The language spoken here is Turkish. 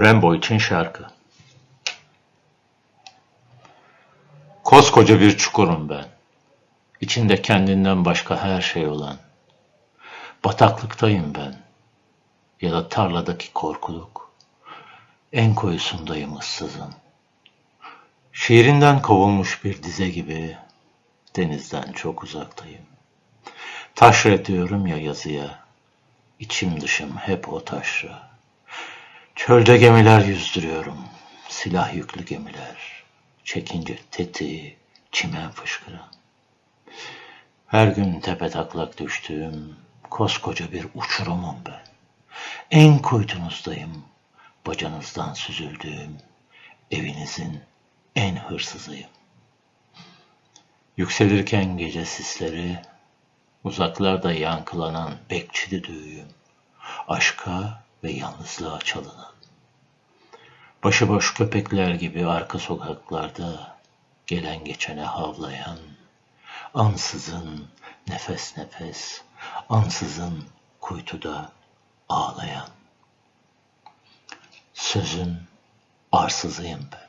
Rambo için şarkı. Koskoca bir çukurum ben. İçinde kendinden başka her şey olan. Bataklıktayım ben. Ya da tarladaki korkuluk. En koyusundayım ıssızın. Şiirinden kovulmuş bir dize gibi denizden çok uzaktayım. Taşra diyorum ya yazıya. İçim dışım hep o taşra. Çölde gemiler yüzdürüyorum. Silah yüklü gemiler. Çekince tetiği çimen fışkıran. Her gün tepe taklak düştüğüm koskoca bir uçurumum ben. En kuytunuzdayım. Bacanızdan süzüldüğüm evinizin en hırsızıyım. Yükselirken gece sisleri, uzaklarda yankılanan bekçili düğüm, aşka ve yalnızlığa çalınan. Başıboş köpekler gibi arka sokaklarda gelen geçene havlayan, ansızın nefes nefes, ansızın kuytuda ağlayan. Sözün arsızıyım ben.